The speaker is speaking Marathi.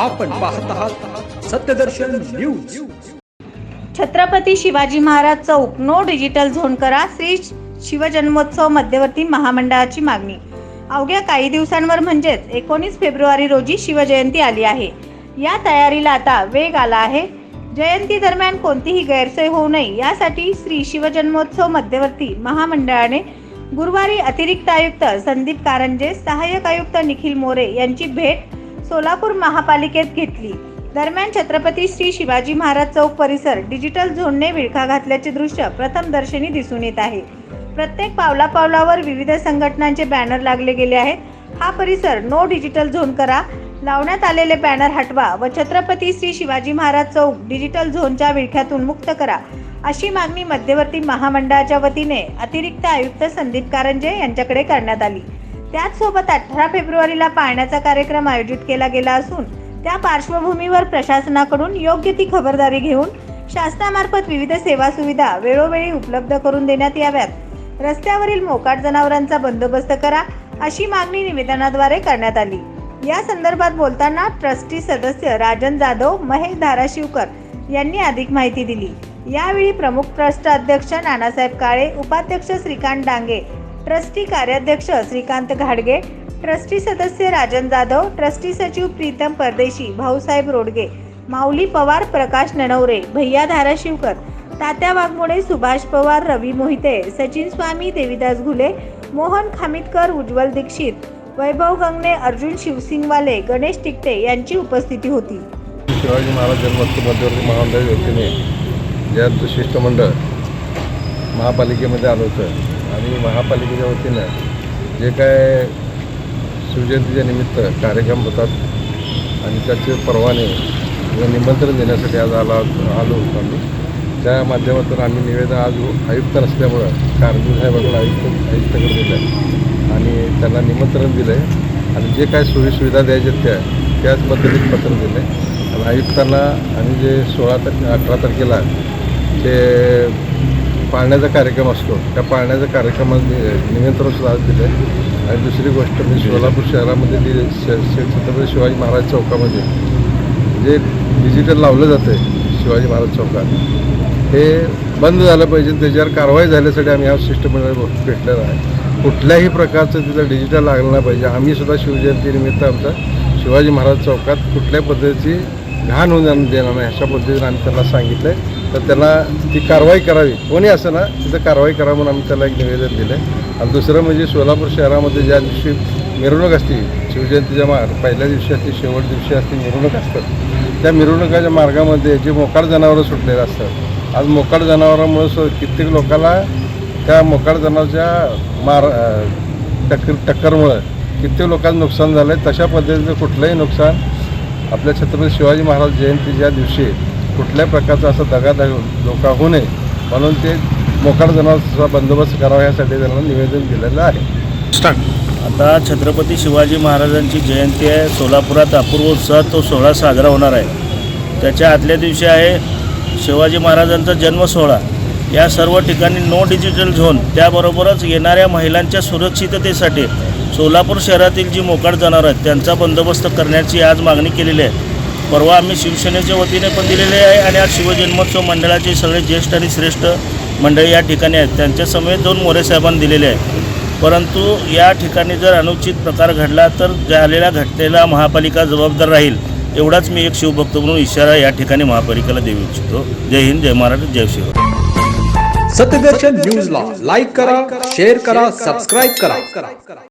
आपण पाहत आहात सत्यदर्शन न्यूज. छत्रपती शिवाजी महाराज चौक नो डिजिटल झोन करा श्री शिवजन्मोत्सव मध्यवर्ती महामंडळाची मागणी. अवघ्या काही दिवसांवर म्हणजेच एकोणीस फेब्रुवारी रोजी शिवजयंती आली आहे. या तयारीला आता वेग आला आहे. जयंती दरम्यान कोणतीही गैरसोय होऊ नये यासाठी श्री शिवजन्मोत्सव मध्यवर्ती महामंडळाने गुरुवारी अतिरिक्त आयुक्त संदीप कारंजे सहाय्यक आयुक्त निखिल मोरे यांची भेट सोलापूर महापालिकेत घेतली. दरम्यान छत्रपती श्री शिवाजी महाराज चौक परिसर डिजिटल झोनने विळखा घातल्याचे दृश्य प्रथम दर्शनी दिसून येत आहे. प्रत्येक पावला पावलावर विविध संघटनांचे बॅनर लागले गेले आहेत. हा परिसर नो डिजिटल झोन करा लावण्यात आलेले बॅनर हटवा व छत्रपती श्री शिवाजी महाराज चौक डिजिटल झोनच्या विळख्यातून मुक्त करा अशी मागणी मध्यवर्ती महामंडळाच्या वतीने अतिरिक्त आयुक्त संदीप कारंजे यांच्याकडे करण्यात आली. त्याचसोबत अठरा फेब्रुवारीला पाळण्याचा कार्यक्रम आयोजित केला गेला असून त्या पार्श्वभूमीवर प्रशासनाकडून योग्य ती खबरदारी घेऊन शासनामार्फत विविध सेवा सुविधा वेळोवेळी उपलब्ध करून देण्यात याव्यात. रस्त्यावरील मोकाट जनावरांचा बंदोबस्त करा अशी मागणी निवेदनाद्वारे करण्यात आली. या संदर्भात बोलताना ट्रस्टी सदस्य राजन जाधव महेश धाराशिवकर यांनी अधिक माहिती दिली. यावेळी प्रमुख ट्रस्ट अध्यक्ष नानासाहेब काळे उपाध्यक्ष श्रीकांत डांगे ट्रस्टी कार्याध्यक्ष श्रीकांत घाडगे ट्रस्टी सदस्य राजन जाधव ट्रस्टी सचिव प्रीतम परदेशी भाऊसाहेब रोडगे माऊली पवार प्रकाश ननवरे भैया धाराशिवकर तात्या वाघमोडे सुभाष पवार रवी मोहिते सचिन स्वामी देविदास घुले मोहन खामितकर उज्ज्वल दीक्षित वैभव गंगणे अर्जुन शिवसिंगवाले गणेश टिकटे यांची उपस्थिती होती. शिवाजी महाराज जन्मोत्सव मध्यवर्ती महामंडळ वतीने शिष्टमंडळ महापालिकेमध्ये आलं होतं आणि महापालिकेच्या वतीनं जे काय शिवजयंतीच्या निमित्त कार्यक्रम होतात आणि त्याचे परवाने निमंत्रण देण्यासाठी आज आला आलो होतो आम्ही. त्या माध्यमातून आम्ही निवेदन आज आयुक्त नसल्यामुळं कारगिल साहेबांकडे आयुक्त आयुक्ताकडे दिलं आहे आणि त्यांना निमंत्रण दिलं आहे आणि जे काय सोयीसुविधा द्यायच्या त्या त्याच पद्धतीत पत्र दिलं आहे आणि आयुक्तांना आणि जे सोळा तारखे अठरा तारखेला ते पाळण्याचा कार्यक्रम असतो. त्या पाळण्याच्या कार्यक्रमात निमंत्रण सुद्धा आज दिलं आहे. आणि दुसरी गोष्ट मी सोलापूर शहरामध्ये दिले छत्रपती शिवाजी महाराज चौकामध्ये. जे डिजिटल लावलं जातं आहे शिवाजी महाराज चौकात. हे बंद झालं पाहिजे त्याच्यावर कारवाई झाल्यासाठी आम्ही हा शिष्टमंडळ भेटलेला आहे. कुठल्याही प्रकारचं तिथं डिजिटल लागलं नाही पाहिजे. आम्ही सुद्धा शिवजयंतीनिमित्त आमचा शिवाजी महाराज चौकात कुठल्या पद्धतीची घाण होऊन देणार नाही अशा पद्धतीने आम्ही त्यांना सांगितलं आहे तर त्यांना ती कारवाई करावी. कोणी असं ना तिथं कारवाई करा म्हणून आम्ही त्याला एक निवेदन दिलं आहे आणि दुसरं म्हणजे सोलापूर शहरामध्ये ज्या दिवशी मिरवणूक असते शिवजयंतीच्या मार पहिल्या दिवशी असते शेवट दिवशी असते मिरवणूक असतात. त्या मिरवणुकाच्या मार्गामध्ये जे मोकाड जनावरं सुटलेले असतात आज मोकाड जनावरांमुळे सो कित्येक लोकांना त्या मोकाड जनावरच्या मार टक्कर टक्करमुळं कित्येक लोकांचं नुकसान झालं आहे तशा पद्धतीचं कुठलंही नुकसान आपल्या छत्रपती शिवाजी महाराज जयंती ज्या दिवशी कुठल्याही प्रकारचा असा दगादग धोका होऊ नये. म्हणून ते मोकाट जनावरचा बंदोबस्त करावा यासाठी त्यांना निवेदन दिलेलं आहे. आता छत्रपती शिवाजी महाराजांची जयंती आहे. सोलापुरात अपूर्व उत्साहात तो सोहळा साजरा होणार आहे. त्याच्या आदल्या दिवशी आहे शिवाजी महाराजांचा जन्म सोहळा. या सर्व ठिकाणी नो डिजिटल झोन त्याबरोबरच येणाऱ्या महिलांच्या सुरक्षिततेसाठी सोलापूर शहरातील जी मोकाट जनावर आहेत त्यांचा बंदोबस्त करण्याची आज मागणी केलेली आहे. परवा आम्ही शिवसेनेच्या वतीने पण दिलेले आहे आणि आज शिवजन्मोत्सव मंडळाचे सगळे ज्येष्ठ आणि श्रेष्ठ मंडळी या ठिकाणी आहेत. त्यांच्यासमवेत दोन मोरे साहेबांनी दिलेले आहे. परंतु या ठिकाणी जर अनुचित प्रकार घडला तर झालेल्या घटनेला महापालिका जबाबदार राहील एवढाच मी एक शिवभक्त म्हणून इशारा या ठिकाणी महापालिकेला देऊ इच्छितो. जय हिंद जय महाराष्ट्र जय शिव. सत्यदर्शन न्यूजला लाईक करा शेअर करा सबस्क्राईब करा.